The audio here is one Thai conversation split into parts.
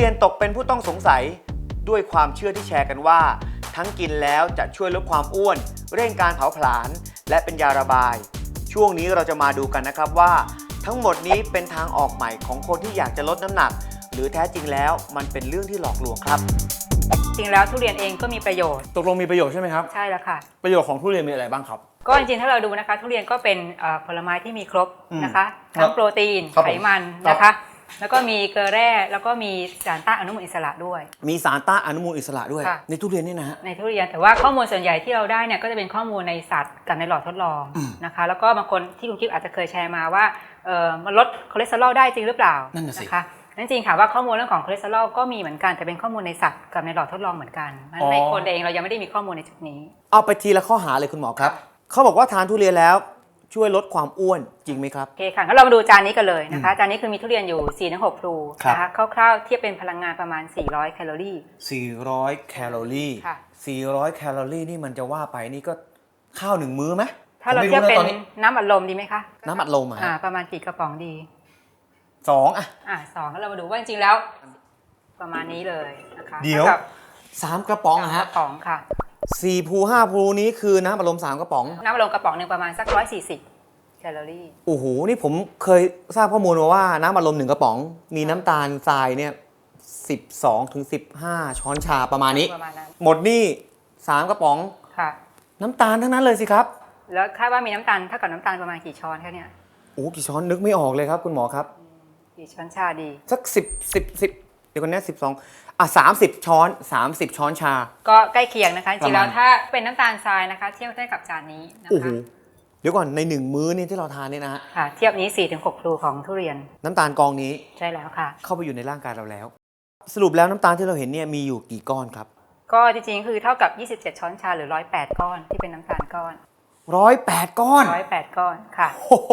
รียนตกเป็นผู้ต้องสงสัย ด้วยความเชื่อที่แชร์กันว่า ทั้งกินแล้วจะช่วยลดความอ้วน เร่งการเผาผลาญและเป็นยาระบาย ช่วงนี้เราจะมาดูกันนะครับว่า ทั้งหมดนี้เป็นทางออกใหม่ของคนที่อยากจะลดน้ำหนัก หรือแท้จริงแล้วมันเป็นเรื่องที่หลอกลวงครับ จริงแล้วทุเรียนเองก็มีประโยชน์ตกลงมีประโยชน์ใช่ไหมครับ ใช่แล้วค่ะ ประโยชน์ของทุเรียนมีอะไรบ้างครับ ก็จริงๆถ้าเราดูนะคะ ทุเรียนก็เป็นเอ่อผลไม้ที่มีครบอืมนะคะครับทั้งโปรตีน ครับผมไขมันครับ นะคะ แล้วก็มีเกลือแร่แล้วก็มีสารต้านอนุมูลอิสระด้วย มีสารต้านอนุมูลอิสระด้วย ค่ะ ในทุเรียนนี่นะฮะ ในทุเรียนแต่ว่าข้อมูลส่วนใหญ่ที่เราได้เนี่ยก็จะเป็นข้อมูลในสัตว์กับในหลอดทดลองอืมนะคะ แล้วก็บางคนที่คุณกิ๊ฟอาจจะเคยแชร์มาว่าเออมันลดคอเลสเตอรอลได้จริงหรือเปล่านั่นน่ะสินะคะนั่นจริงค่ะว่าข้อมูลเรื่องของคอเลสเตอรอลก็มีเหมือนกันแต่เป็นข้อมูลในสัตว์กับในหลอดทดลองเหมือนกันเพราะฉะนั้นในคนเองเรายังไม่ได้มีข้อมูลในจุดนี้ เอาไปทีละข้อหาเลยคุณหมอครับ เขาบอกว่าทานทุเรียนแล้ว ช่วยลดความอ้วนจริงไหมครับ โอเคค่ะงั้นเรามาดูจานนี้กันเลยนะคะ จานนี้คือมีทุเรียนอยู่4-6พลูครับ นะคะคร่าวๆเทียบเป็นพลังงานประมาณ 400 แคลอรี่ 400 แคลอรี่ค่ะ 400 แคลอรี่นี่มันจะว่าไปนี่ก็ข้าวหนึ่งมื้อไหมถ้าเราผมไม่เทียบเป็นะตอนนี้น้ำอัดลมดีไหมคะน้ำอัดลมอะอ่าฮะประมาณกี่กระป๋องดีสองอะ อ่าสองแล้วเรามาดูว่าจริงๆแล้ว ประมาณนี้เลยนะคะเดี๋ยว ท่ากับสามกระป๋องอะฮะกระป๋องค่ะ สี่ภูห้าภูนี้คือน้ำอัดลมสามกระป๋อง น้ำอัดลมกระป๋องหนึ่งประมาณสัก140 แคลอรี่ โอ้โห นี่ผมเคยทราบข้อมูลมาว่าน้ำอัดลมหนึ่งกระป๋อง มีน้ำตาลทรายเนี่ย12ถึง15 ช้อนชาประมาณนี้ ประมาณนั้น หมดนี่สามกระป๋อง ค่ะ น้ำตาลทั้งนั้นเลยสิครับ แล้วคาดว่ามีน้ำตาลเท่ากับน้ำตาลประมาณกี่ช้อนคะเนี่ย โอ้กี่ช้อนนึกไม่ออกเลยครับคุณหมอครับ กี่ช้อนชาดี สักสิบสิบสิบเดี๋ยวกันนะสิบสองอะสามสิบช้อนสามสิบช้อนชา ก็ใกล้เคียงนะคะ จริงๆแล้วประมาณถ้าเป็นน้ำตาลทรายนะคะ เทียบได้กับจานนี้นะโอ้โหคะ เดี๋ยวก่อนในหนึ่งมื้อนี่ที่เราทานเนี่ยนะฮะค่ะ เทียบนี้ 4-6พลูของทุเรียนน้ำตาลกองนี้ใช่แล้วค่ะ เข้าไปอยู่ในร่างกายเราแล้ว สรุปแล้วน้ำตาลที่เราเห็นเนี่ยมีอยู่กี่ก้อนครับ ก็จริงๆ คือเท่ากับ 27 ช้อนชาหรือ 108 ก้อนที่เป็นน้ำตาลก้อน ร้อยแปดก้อน108ก้อนค่ะ โอ้โห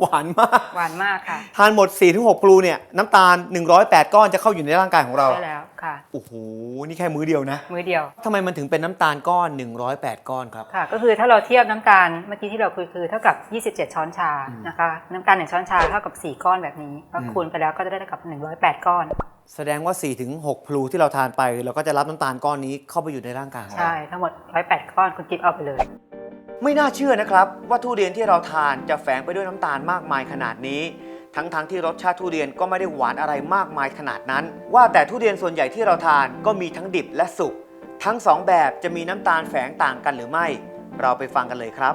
หวานมาก หวานมากค่ะทานหมด4ี่ถึงหกปลูเนี่ยน้ำตาล 108 ก้อนจะเข้าอยู่ในร่างกายของเรา ใช่แล้วค่ะ โอ้โห นี่แค่มื้อเดียวนะมือเดียว ทำไมมันถึงเป็นน้ำตาลก้อน 108 ก้อนครับ ค่ะ ก็คือถ้าเราเทียบน้ำตาลเมื่อกี้ที่เราคุยคือเท่ากับ 27 ช้อนชานะคะ น้ำตาล 1 ช้อนชาเท่ากับ 4 ก้อนแบบนี้ก็อืมคูณไปแล้วก็จะได้เท่ากับ 108 ก้อน แสดงว่า4ี่ถึงหกพลูที่เราทานไป เราก็จะรับน้ำตาลก้อนนี้เข้าไปอยู่ในร่างกายของเรา ใช่ ทั้งหมด 108 ก้อนคุณกิฟเอาไปเลย ไม่น่าเชื่อนะครับว่าทุเรียนที่เราทานจะแฝงไปด้วยน้ำตาลมากมายขนาดนี้ ทั้งๆทที่รสชาติทุเรียนก็ไม่ได้หวานอะไรมากมายขนาดนั้น ว่าแต่ทุเรียนส่วนใหญ่ที่เราทานก็มีทั้งดิบและสุกทั้งสองแบบจะมีน้ำตาลแฝงต่างกันหรือไม่ เราไปฟังกันเลยครับ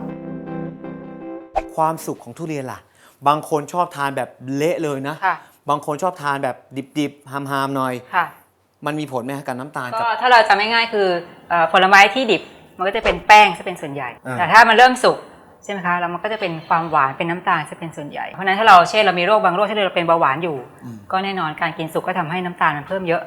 ความสุขของทุเรียนล่ะ บางคนชอบทานแบบเละเลยนะ ค่ะ บางคนชอบทานแบบดิบๆฮามๆหน่อย ค่ะ มันมีผลไหมฮะกับน้ำตาลก็กับ ถ้าเราจำง่ายๆคือเอ่อผลไม้ที่ดิบ มันก็จะเป็นแป้งจะเป็นส่วนใหญ่ อ่า แต่ถ้ามันเริ่มสุกใช่ไหมคะแล้วมันก็จะเป็นความหวานเป็นน้ำตาลจะเป็นส่วนใหญ่เพราะฉะนั้นถ้าเราเช่นเรามีโรคบางโรคที่เราเป็นเบาหวานอยู่ก็แน่นอนการกินสุกก็ทำให้น้ำตาลมันเพิ่มเยอะ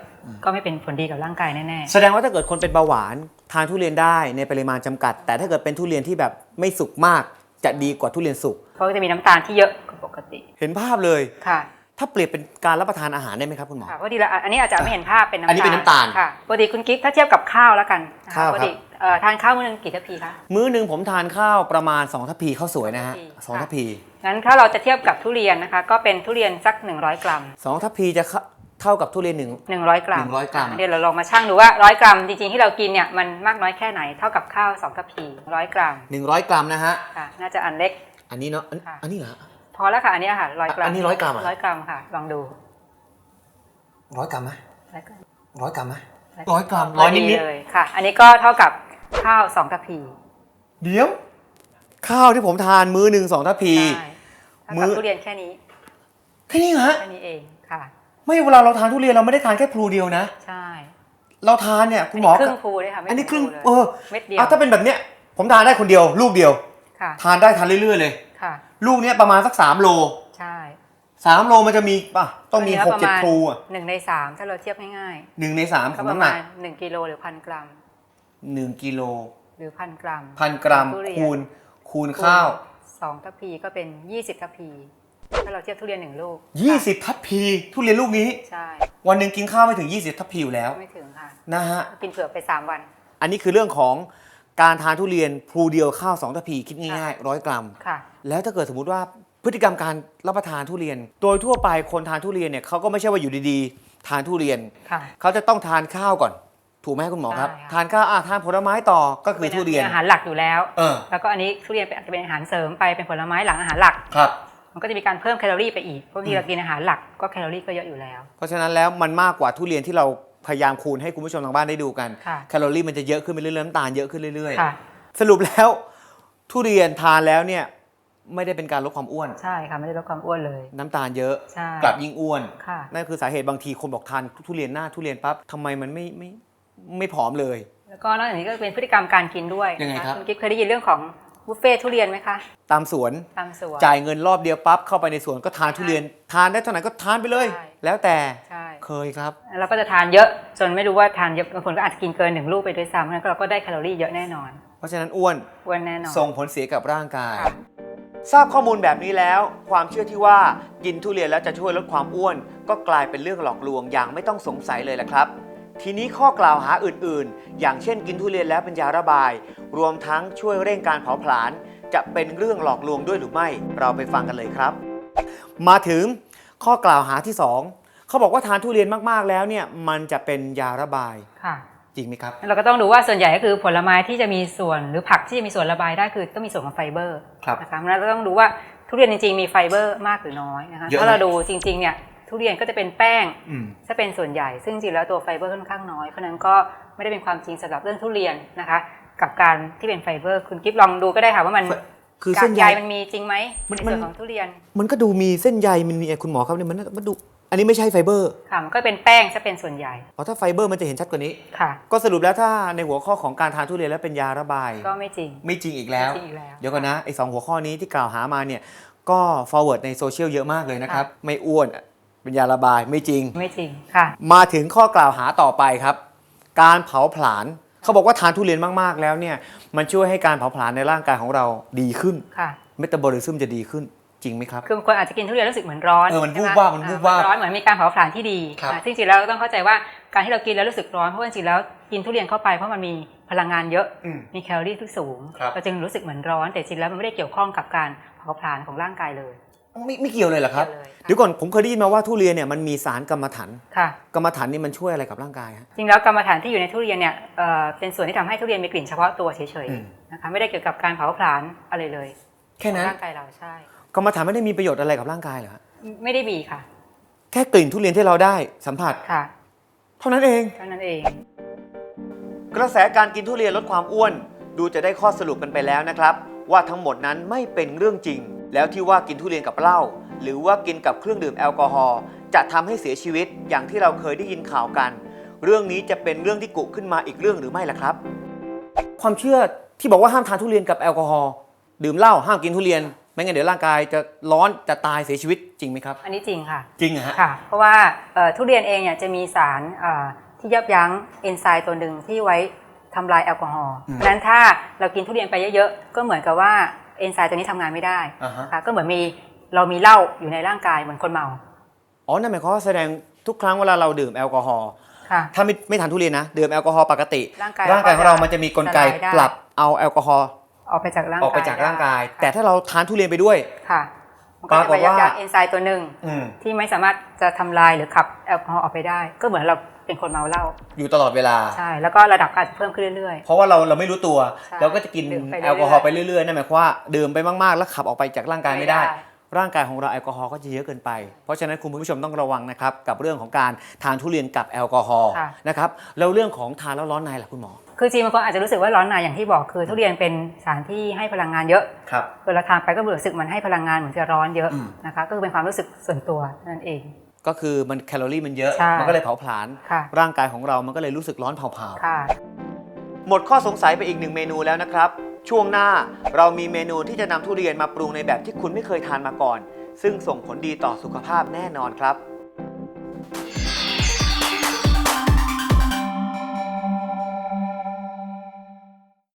ก็ไม่เป็นผลดีกับร่างกายแน่แสดงว่าถ้าเกิดคนเป็นเบาหวานทานทุเรียนได้ในปริมาณจำกัด แต่ถ้าเกิดเป็นทุเรียนที่แบบไม่สุกมากจะดีกว่าทุเรียนสุกๆเพราะก็จะมีน้ำตาลที่เยอะกว่าปกติเห็นภาพเลย ค่ะ ถ้าเปรียบเป็นการรับประทานอาหารได้ไหมครับคุณหมอ ค่ะพอดีละอันนี้อาจจะไม่เห็นภาพเป็นน้ำอัตาลนนี้เป็นน้ำตาลค่ะปกติคุณกิ๊กถ้าเทียบกับข้าวแล้วกันนะะข้าวครับปกติเอ่อทานข้าวมื้อหนึงกี่ทัพพีคะ มื้อหนึ่งผมทานข้าวประมาณ 2 ทัพพีข้าวสวยนะฮะสสอองงทัทัพพพีพีงั้นถ้าเราจะเทียบกับทุเรียนนะคะ ก็เป็นทุเรียนสัก 100 กรัม สองทัพพีจะเข้าเท่ากับทุเรียนหนึ่ง 100 กรัม100กรัม เดี๋ยวเราลองมาชั่งดูว่า 100 กรัมจริงๆที่เรากินเนี่ยมันมากน้อยแค่ไหนเท่ากับข้าว2ทัพพี100 กรัม100กรัมนะฮะ ค่ะน่าจะอันเล็ก อันนี้เนาะอันค่ะ อันนี้เหรอ พอแล้วค่ะอันนี้ค่ะ100กรัมอันนี้100กรัมอะร้อยกรัมค่ะ ลองดูร้อยกรัมไหมร้อยกรัมร้อยกรัมไหมร้อยกรัมร้อยนิดๆเลยค่ะ อันนี้ก็เท่ากับข้าว2ทัพพีเดี๋ยว ข้าวที่ผมทานมื้อหนึ่งสองทัพพีใช่เท่ามื้กับอทุเรียนแค่นี้แค่นี้เหรอฮะแค่นี้เองค่ะ ไม่เวลาเราทานทุเรียนเราไม่ได้ทานแค่พลูเดียวนะใช่เราทานเนี่ยคุณหมอครึ่งภูเลยค่ะไม่อันนี้ครึ่งถึเอภูลยอเม็ดเดียวเอาถ้าเป็นแบบเนี้ยผมทานได้คนเดียว ลูกเดียวค่ะทานได้ทานเรื่อยๆเลยค่ะ ลูกเนี้ยประมาณสักสามโลใช่สามโลมันจะมีป่ะต้องมีนนี้หกประเจ็ดมาณพลูอะหนึ่งในสามถ้าเราเทียบง่ายหนึ่งในสามๆขก็องประน้ำหนัมากณหนึ่งกิโลหรือพันกรัม หนึ่งกิโลหรือพันกรัมพันกรัมทุเรียนคูณคูณข้าวสองทัพพีก็เป็นยี่สิบทัพพี ถ้าเราเทียบทุเรียนหนึ่งลูก20ทัพพีทุเรียนลูกนี้ ใช่วันหนึ่งกินข้าวไม่ถึง 20 ทัพพีอยู่แล้วไม่ถึงค่ะ นะฮะ กินเผื่อไปสามวัน อันนี้คือเรื่องของการทานทุเรียนพลูเดียวข้าว 2 ทัพพีคิดง่ายๆร้อยกรัม ค่ะ แล้วถ้าเกิดสมมติว่าพฤติกรรมการรับประทานทุเรียน โดยทั่วไปคนทานทุเรียนเนี่ยเขาก็ไม่ใช่ว่าอยู่ดีทานทุเรียน ค่ะ เขาจะต้องทานข้าวก่อน ถูกไหมคุณหมอครับ ใช่ค่ะ ทานข้าวอะทานผลไม้ต่อก็คือทุเรียน ป็อาหารหลักอยู่แล้ว เออ แล้วก็อันนี้ทุเรียนเป็นอาจจะเป็นอาหารเสริมไปเป็นผลไม้หลังอาหารหลัก ครับ มันก็จะมีการเพิ่มแคลอรี่ไปอีกเพราะบางทีเรากินอาหารหลักก็แคลอรี่ก็เยอะอยู่แล้ว เพราะฉะนั้นแล้วมันมากกว่าทุเรียนที่เราพยายามคูณให้คุณผู้ชมทางบ้านได้ดูกัน ค่ะ แคลอรี่มันจะเยอะขึ้นไปเรื่อยๆน้ำตาลเยอะขึ้นเรื่อยค่ะ ๆ สรุปแล้ว ทุเรียนทานแล้วเนี่ย ไม่ได้เป็นการลดความอ้วน ใช่ค่ะไม่ได้ลดความอ้วนเลย น้ำตาลเยอะใช่กลับยิ่งอ้วน ค่ะ นั่นคือสาเหตุบางทีคนบอกทานทุเรียนหน้าทุเรียนปั๊บทำไมมันไม่ไม่ไม่ผอมเลย แล้วก็นอกจากนี้ก็เป็นพฤติกรรมการกินด้วยยังไงนะครับณกิ๊ฟเคยได้ยินเรื่องของบุฟเฟ่ทุเรียนไหมคะตามสวน ตามสวน จ่ายเงินรอบเดียวปั๊บเข้าไปในสวนก็ทานทุเรียน ทานได้เท่าไหร่ก็ทานไปเลย ใช่ แล้วแต่ใช่เคยครับ เราก็จะทานเยอะจนไม่รู้ว่าทานเยอะบางคนก็อาจจะกินเกินหนึ่งลูกไปด้วยซ้ำงั้นเราก็ได้แคลอรี่เยอะแน่นอนเพราะฉะนั้นอ้วนอ้วนแน่นอน ส่งผลเสียกับร่างกาย ค่ะ ทราบข้อมูลแบบนี้แล้ว ความเชื่อที่ว่ากินทุเรียนแล้วจะช่วยลดความอ้วน ก็กลายเป็นเรื่องหลอกลวงอย่างไม่ต้องสงสัยเลยละครับ ทีนี้ข้อกล่าวหาอื่นๆ อย่างเช่นกินทุเรียนแล้วเป็นยาระบาย รวมทั้งช่วยเร่งการเผาผลาญจะเป็นเรื่องหลอกลวงด้วยหรือไม่ เราไปฟังกันเลยครับ มาถึงข้อกล่าวหาที่สองเขาบอกว่าทานทุเรียนมากๆแล้วเนี่ยมันจะเป็นยาระบายค่ะ จริงไหมครับ เราก็ต้องดูว่าส่วนใหญ่ก็คือผลไม้ที่จะมีส่วนหรือผักที่จะมีส่วนระบายได้คือต้องมีส่วนของไฟเบอร์ครับนะคะเราก็ต้องดูว่าทุเรียนจริงๆมีไฟเบอร์มากหรือน้อยนะคะเยอะไหมถ้าเราดูจริงๆเนี่ยทุเรียนก็จะเป็นแป้งอืมถ้าเป็นส่วนใหญ่ ซึ่งจริงๆแล้วตัวไฟเบอร์ค่อนข้างน้อยเพราะฉะนั้นก็ไม่ได้เป็นความจริงสำหรับเรื่องทุเรียนนะคะ กับการที่เป็นไฟเบอร์ คุณกิฟลองดูก็ได้ค่ะว่ามันคือกาเส้กนใยใยมันมีจริงไหมมันในมันส่วนของทุเรียน มันก็ดูมีเส้นใยมันมีคุณหมอครับเนี่ยมันน่ามันดู อันนี้ไม่ใช่ไฟเบอร์ ค่ะมันก็เป็นแป้งจะเป็นส่วนใหญ่อ๋อถ้าไฟเบอร์มันจะเห็นชัดกว่านี้ ค่ะ ก็สรุปแล้วถ้าในหัวข้อของการทานทุเรียนแล้วเป็นยาระบาย ก็ไม่จริง ไม่จริงอีกแล้ว ไม่จริงอีกแล้ว เดี๋ยวก่อนนะไอ้สองหัวข้อนี้ที่กล่าวหามาเนี่ยก็ forward ในโซเชียลเยอะมากเลยนะครับ ไม่อ้วนเป็นยาระบายไม่จริง ไม่จริง ค่ะ มาถึงข้อกล่าวหาต่อไปครับ การเผาผลาญเขาบอกว่าทานทุเรียนมากๆแล้วเนี่ยมันช่วยให้การเผาผลาญในร่างกายของเราดีขึ้นค่ะ เมตาบอลิซึมจะดีขึ้น จริงไหมครับ คือบางคนอาจจะกินทุเรียนรู้สึกเหมือนร้อนเออมันใช่ไหวูบวาบมันอ่วูบวาบร้อนเหมือนมีการเผาผลาญที่ดีครับอ่าซึ่งจริงๆแล้วเราต้องเข้าใจว่าการที่เรากินแล้วรู้สึกร้อนเพราะว่าจริงๆแล้วกินทุเรียนเข้าไปเพราะมันมีพลังงานเยอะอืมมีแคลอรี่ที่สูงครับ เราจึงรู้สึกเหมือนร้อน แต่จริงๆแล้วมันไม่ได้เกี่ยวข้องกับการเผาผลาญของร่างกายเลยไม่ไม่เกี่ยวเลยเหรอครับไม่เกี่ยวเลยค่ะเดี๋ยวก่อนผมเคยได้ยินมาว่าทุเรียนเนี่ยมันมีสารกรรมฐานค่ะ กรรมฐานนี่มันช่วยอะไรกับร่างกายฮะ จริงแล้วกรรมฐานที่อยู่ในทุเรียนเนี่ยเอ่อเป็นส่วนที่ทำให้ทุเรียนมีกลิ่นเฉพาะตัวเฉยอืม ๆนะคะไม่ได้เกี่ยวกับการเผาผลาญอะไรเลยแค่นั้นของร่างกายเราใช่ กรรมฐานไม่ได้มีประโยชน์อะไรกับร่างกายเหรอฮะไม่ได้มีค่ะ แค่กลิ่นทุเรียนที่เราได้สัมผัส ค่ะ เท่านั้นเอง เท่านั้นเอง กระแสการกินทุเรียนลดความอ้วน ดูจะได้ข้อสรุปกันไปแล้วนะครับ ว่าทั้งหมดนั้นไม่เป็นเรื่องจริง แล้วที่ว่ากินทุเรียนกับเหล้าหรือว่ากินกับเครื่องดื่มแอลกอฮอล์จะทำให้เสียชีวิตอย่างที่เราเคยได้ยินข่าวกัน เรื่องนี้จะเป็นเรื่องที่กุขึ้นมาอีกเรื่องหรือไม่ล่ะครับ ความเชื่อที่บอกว่าห้ามทานทุเรียนกับแอลกอฮอล์ดื่มเหล้าห้ามกินทุเรียน ไม่งั้นเดี๋ยวร่างกายจะร้อนจะตายเสียชีวิตจริงไหมครับ อันนี้จริงค่ะ จริงเหรอฮะ ค่ะ เพราะว่าเอ่อทุเรียนเองเนี่ยจะมีสารเอ่อที่ยับยั้งเอนไซม์ตัวหนึ่งที่ไว้ทำลายแอลกอฮอล์อืมเพราะฉะนั้นถ้าเรากินทุเรียนไปเยอะๆ ก็เหมือนกับว่าเอนไซม์ตัวนี้ทำงานไม่ได้อ่าฮะ ค่ะก็เหมือนมีเรามีเหล้าอยู่ในร่างกายเหมือนคนเมาอ๋อนั่นหมายความว่าแสดงทุกครั้งเวลาเราดื่มแอลกอฮอล์ค่ะ ถ้าไม่ไม่ทานทุเรียนนะ ดื่มแอลกอฮอล์ปกติร่างกายร่างกายของเรามันจะมีกลไกสลายได้ ปรับเอาแอลกอฮอล์ ออกไปจากร่างกายออกไปจากร่างกายได้แต่ถ้าเราทานทุเรียนไปด้วยค่ะมันก็จะปไปรากฏยับว่ายั้งเอนไซม์ตัวหนึ่งอืมที่ไม่สามารถจะทำลายหรือขับแอลกอฮอล์ออกไปได้ ก็เหมือนเราเป็นคนเมาเหล้าอยู่ตลอดเวลาใช่แล้วก็ระดับก็อาจจะเพิ่มขึ้นเรื่อยเพราะว่าเราเราไม่รู้ตัวใช่เราก็จะกินดื่มไปเรื่อยๆแอลกอฮอล์ไปเรื่อยๆนั่นหมายความว่าดื่มไปมากๆ แล้วขับออกไปจากร่างๆกายไม่ได้ ร่างกายของเราแอลกอฮอล์ก็จะเยอะเกินไป เพราะฉะนั้นคุณผู้ชมต้องระวังนะครับกับเรื่องของการทานทุเรียนกับแอลกอฮอล์ค่ะ นะครับแล้วเรื่องของทานแล้วร้อนในล่ะคุณหมอคือจริงบางคนอาจจะรู้สึกว่าร้อนในอย่างที่บอกคือทุเรียนเป็นสารที่ให้พลังงานเยอะครับ เวลาทานไปก็รู้สึกมันให้พลังงานเหมือนจะร้อนเยอะอืม นะคะก็คือเป็นความรู้สึกส่วนตัวนั่นเอง ก็คือมันแคลอรี่มันเยอะ ใช่ มันก็เลยเผาผลาญค่ะ ร่างกายของเรามันก็เลยรู้สึกร้อนเผาๆ ค่ะ หมดข้อสงสัยไปอีกหนึ่งเมนูแล้วนะครับ ช่วงหน้าเรามีเมนูที่จะนำทุเรียนมาปรุงในแบบที่คุณไม่เคยทานมาก่อน ซึ่งส่งผลดีต่อสุขภาพแน่นอนครับ